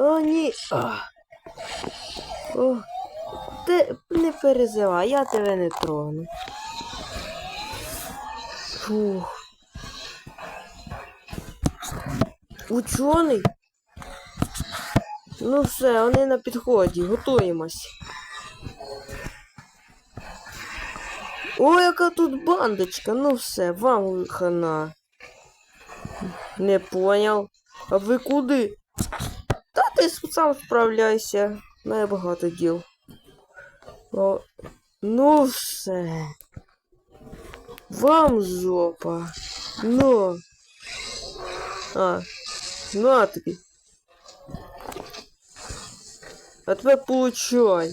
О, ні. А. О, ти не переживай, я тебе не трону. Фух. Учений? Ну все, вони на підході, готуємось. О, яка тут бандочка, ну все, вам хана. Не поняв. А ви куди? Ти сам справляйся. Має багато діл. О, ну все. Вам жопа. Ну. А, ну а тобі. А тепер получай.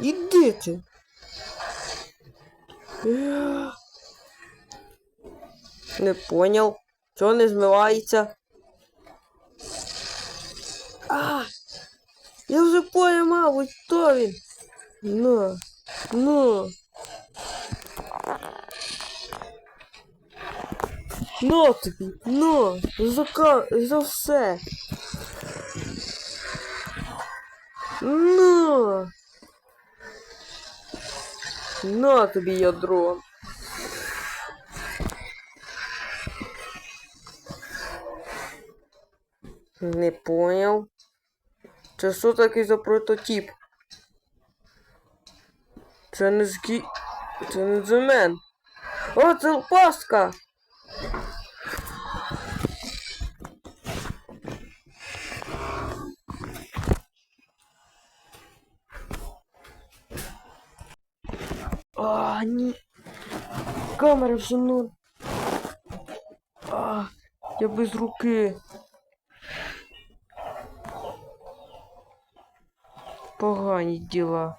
Іди. Не понял. Чого не змивається? А! Я вже поймав, ось хто він. Ну, ну. Ну тобі, ну, за, ка... за все. Ну. На тобі ядро. Не понял. Це що такий за прототип? Це не згі... Це не дземен. О, це пастка! А, ні. Камера вже ну. А, я без руки. Погані діла.